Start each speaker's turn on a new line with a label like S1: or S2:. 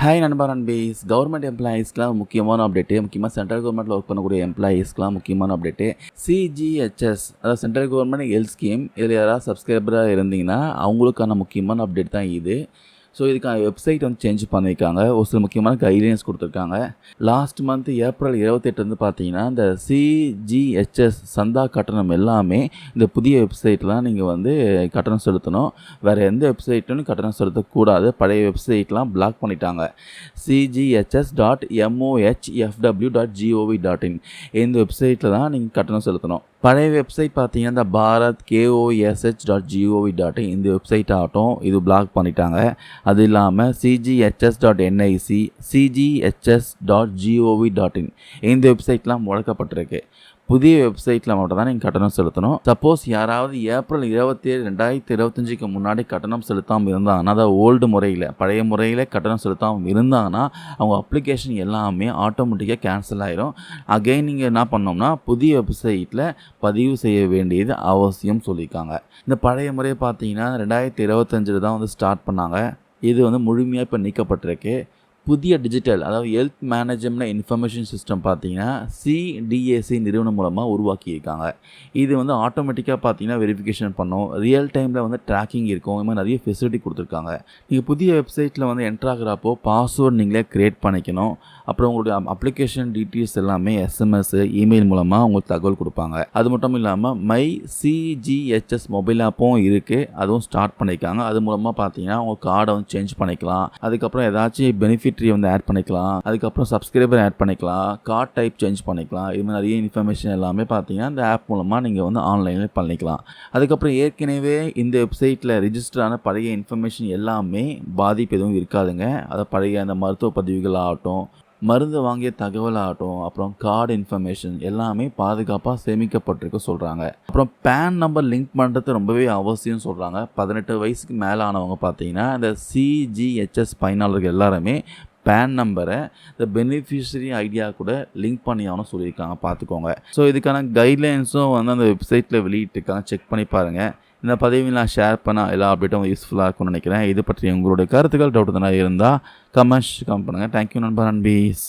S1: Hi நண்பா நண்பீஸ். Government எம்ப்ளாயீஸ்க்குலாம் முக்கியமான update முக்கியமாக சென்ட்ரல் கவர்மெண்ட்டில் ஒர்க் பண்ணக்கூடிய எம்ப்ளாயீஸ்க்குலாம் முக்கியமான அப்டேட்டு சிஜிஹெச்எஸ் அதாவது சென்ட்ரல் கவர்மெண்ட் ஹெல்த் ஸ்கீம் இதில் யாராவது சப்ஸ்கிரைபராக இருந்தீங்கன்னா அவங்களுக்கான முக்கியமான அப்டேட் தான் இது. ஸோ இதுக்கான வெப்சைட் வந்து சேஞ்ச் பண்ணியிருக்காங்க. ஒரு சில முக்கியமான கைட்லைன்ஸ் கொடுத்துருக்காங்க. லாஸ்ட் மந்த் ஏப்ரல் இருபத்தெட்டுலேருந்து பார்த்தீங்கன்னா இந்த சிஜிஹெச்எஸ் சந்தா கட்டணம் எல்லாமே இந்த புதிய வெப்சைட்டில் தான் நீங்கள் வந்து கட்டணம் செலுத்தணும். வேறு எந்த வெப்சைட்டும் கட்டணம் செலுத்தக்கூடாது. பழைய வெப்சைட்லாம் பிளாக் பண்ணிட்டாங்க. CGHS dot MOHFW dot GOV dot IN இந்த வெப்சைட்டில் தான் நீங்கள் கட்டணம் செலுத்தணும். பழைய வெப்சைட் பார்த்தீங்கன்னா இந்த Bharat KOSH dot GOV dot இந்த வெப்சைட் ஆகட்டும் இது பிளாக் பண்ணிட்டாங்க. அது இல்லாமல் CGHS dot NIC CGHS dot GOV dot IN இந்த வெப்சைட்லாம் முடக்கப்பட்டிருக்கு. புதிய வெப்சைட்டில் மட்டும் தான் நீங்கள் கட்டணம் செலுத்தணும். சப்போஸ் யாராவது ஏப்ரல் இருபத்தேழு ரெண்டாயிரத்தி இருபத்தஞ்சுக்கு முன்னாடி கட்டணம் செலுத்தாமல் இருந்தாங்கன்னா அதாவது ஓல்டு முறையில் பழைய முறையில் கட்டணம் செலுத்தாமல் இருந்தாங்கன்னா அவங்க அப்ளிகேஷன் எல்லாமே ஆட்டோமேட்டிக்காக கேன்சல் ஆயிரும். அகைன் நீங்கள் என்ன பண்ணோம்னா புதிய வெப்சைட்டில் பதிவு செய்ய வேண்டியது அவசியம் சொல்லியிருக்காங்க. இந்த பழைய முறையை பார்த்தீங்கன்னா ரெண்டாயிரத்தி இருபத்தஞ்சில் தான் வந்து ஸ்டார்ட் பண்ணாங்க. இது வந்து முழுமையாக இப்போ நீக்கப்பட்டிருக்கு. புதிய டிஜிட்டல் அதாவது ஹெல்த் மேனேஜ்மெண்ட் இன்ஃபர்மேஷன் சிஸ்டம் பார்த்தீங்கன்னா சிடிஏசி நிறுவனம் மூலமாக உருவாக்கியிருக்காங்க. இது வந்து ஆட்டோமேட்டிக்காக பார்த்தீங்கன்னா வெரிஃபிகேஷன் பண்ணும். ரியல் டைமில் வந்து ட்ராக்கிங் இருக்கும். இது மாதிரி நிறைய ஃபெசிலிட்டி கொடுத்துருக்காங்க. நீங்கள் புதிய வெப்சைட்டில் வந்து என்ட்ராகிறப்போ பாஸ்வேர்டு பாஸ்வேர்ட் நீங்களே க்ரியேட் பண்ணிக்கணும். அப்புறம் உங்களுடைய அப்ளிகேஷன் டீட்டெயில்ஸ் எல்லாமே எஸ்எம்எஸ் இமெயில் மூலமாக உங்களுக்கு தகவல் கொடுப்பாங்க. அது மட்டும் இல்லாமல் மை சிஜிஹெச்எஸ் மொபைல் ஆப்பும் இருக்குது அதுவும் ஸ்டார்ட் பண்ணியிருக்காங்க. அது மூலமாக பார்த்தீங்கன்னா உங்கள் கார்டை வந்து சேஞ்ச் பண்ணிக்கலாம். அதுக்கப்புறம் ஏதாச்சும் பெனிஃபிட் பெனிஃபிட்ரி வந்து ஆட் பண்ணிக்கலாம். அதுக்கப்புறம் சப்ஸ்கிரைபர் ஆட் பண்ணிக்கலாம். கார்ட் டைப் சேஞ்ச் பண்ணிக்கலாம். இது மாதிரி நிறைய இன்ஃபர்மேஷன் எல்லாமே பார்த்தீங்கன்னா இந்த ஆப் மூலமாக நீங்கள் வந்து ஆன்லைனில் பண்ணிக்கலாம். அதுக்கப்புறம் ஏற்கனவே இந்த வெப்சைட்டில் ரிஜிஸ்டரான பழைய இன்ஃபர்மேஷன் எல்லாமே பாதிப்பு எதுவும் இருக்காதுங்க. அதை பழைய அந்த மருத்துவ பதிவுகள் ஆகட்டும் மருந்து வாங்கிய தகவல் ஆகட்டும் அப்புறம் கார்டு இன்ஃபர்மேஷன் எல்லாமே பாதுகாப்பாக சேமிக்கப்பட்டிருக்க சொல்கிறாங்க அப்புறம் பேன் நம்பர் லிங்க் பண்ணுறது ரொம்பவே அவசியம் சொல்கிறாங்க பதினெட்டு வயசுக்கு மேலே ஆனவங்க பார்த்தீங்கன்னா இந்த சிஜிஹெச்எஸ் பயனாளர்கள் எல்லாருமே பேன் நம்பரை இந்த பெனிஃபிஷரி ஐடியா கூட லிங்க் பண்ணி ஆகணும் சொல்லியிருக்காங்க. பார்த்துக்கோங்க. ஸோ இதுக்கான கைட்லைன்ஸும் வந்து அந்த வெப்சைட்டில் வெளியிட்டிருக்காங்க. செக் பண்ணி பாருங்கள் இந்த பதிவில் நான் ஷேர் பண்ண எல்லா அப்டேட்டும் யூஸ்ஃபுல்லாக இருக்கும்னு நினைக்கிறேன். இது பற்றி உங்களுடைய கருத்துக்கள் டவுட் தானே இருந்தால் கமெண்ட்ஸ் கம் பண்ணுங்கள் தேங்க்யூ நண்பர். நண்பீஸ்